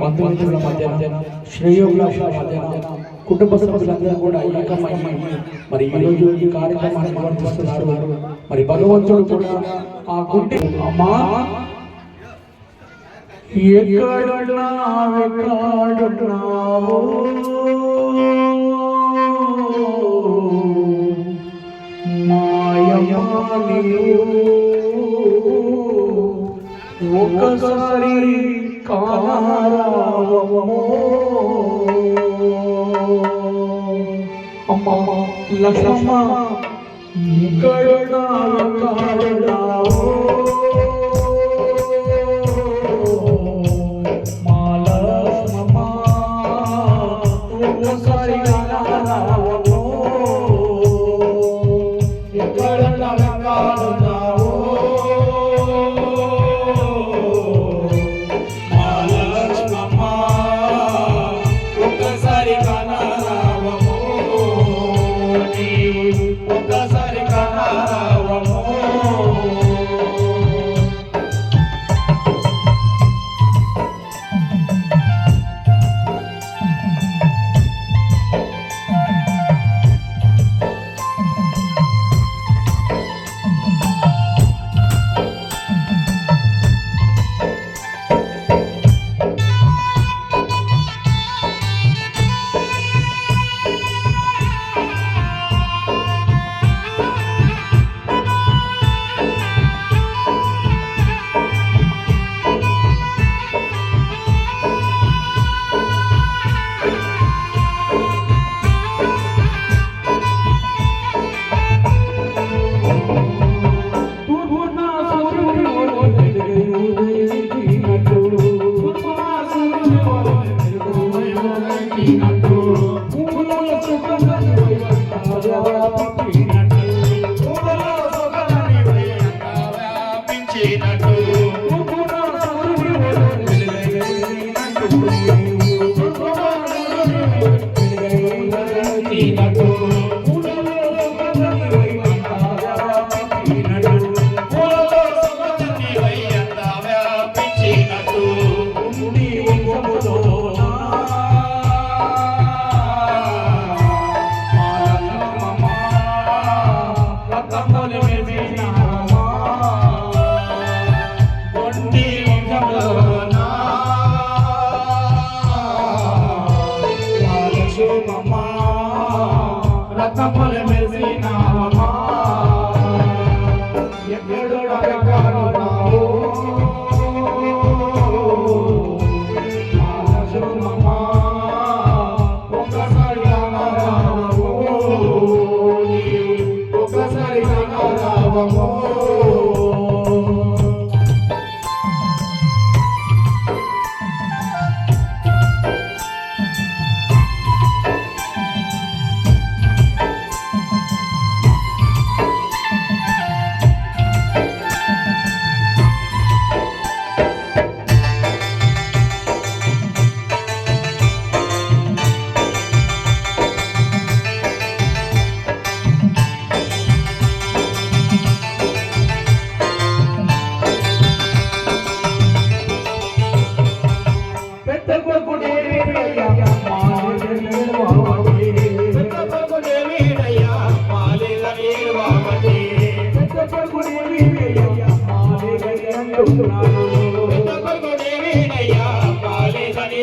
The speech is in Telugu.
బంధుమిత్రుల మధ్య శ్రేయోభిలాషుల మధ్య కుటుంబ సభ్యులందరూ కూడా ఏకమై మరి ఈ రోజు ఈ కార్యక్రమాన్ని నిర్వర్తిస్తున్నారు మరి భగవంతుడు కూడా ఆ గుడ్డి అమ్మా ఎక్కడున్నావు ఒకసారి కారావమో అమ్మ లక్ష్మమ్మ కరుణాలు కరుణావో మా లక్ష్మమ్మ ఒకసారి కారావమో Acabou. మాలేవావే పెద్ద కొడుకు దేవయ్యా కాలేదని